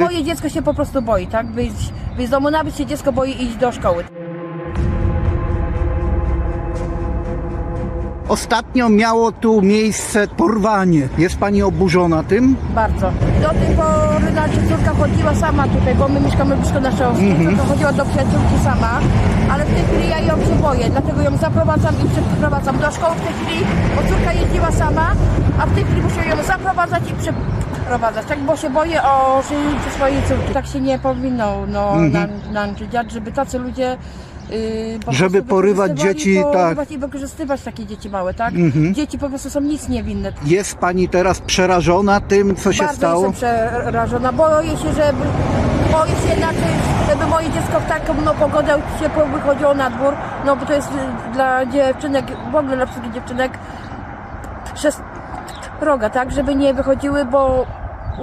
Moje dziecko się po prostu boi, tak? Wyjść, wyjść z domu, nawet się dziecko boi iść do szkoły. Ostatnio miało tu miejsce porwanie. Jest pani oburzona tym? Bardzo. Do tej pory nasza córka chodziła sama tutaj, bo my mieszkamy blisko naszego mm to chodziła do przyjaciółki sama, ale w tej chwili ja ją się boję, dlatego ją zaprowadzam i przeprowadzam do szkoły w tej chwili, bo córka jeździła sama, a w tej chwili muszę ją zaprowadzać i przeprowadzać, tak, bo się boję o życie swojej córki. Tak się nie powinno no, nam dziać, żeby tacy ludzie yy, po Żeby porywać dzieci, tak. i wykorzystywać takie dzieci małe, tak? Dzieci po prostu są nic niewinne. Jest pani teraz przerażona tym, co się Bardzo stało? jestem przerażona. Boję się, żeby boję się inaczej, żeby moje dziecko w taką no, pogodę się po- wychodziło na dwór, no bo to jest dla dziewczynek, w ogóle dla wszystkich dziewczynek przestroga, tak, żeby nie wychodziły, bo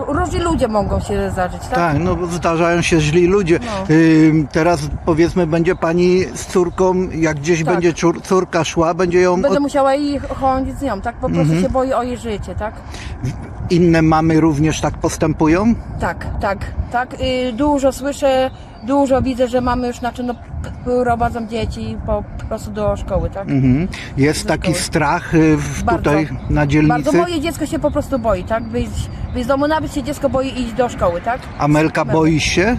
różni ludzie mogą się zdarzyć, tak? Tak, no zdarzają się źli ludzie. No. Ym, teraz powiedzmy będzie pani z córką, jak gdzieś Tak. będzie czur- córka szła, będzie ją Będę od... musiała i chodzić z nią, tak? Po prostu się boję o jej życie, tak? inne mamy również tak postępują? Tak, tak, tak. Y, dużo słyszę, dużo widzę, że mamy już znaczy, no, prowadzą dzieci po prostu do szkoły, tak? Mhm. Jest Do taki szkoły. strach y, w, Bardzo. tutaj na dzielnicy? Bardzo moje dziecko się po prostu boi, tak? Wyjść z domu, nawet się dziecko boi iść do szkoły, tak? Amelka boi się?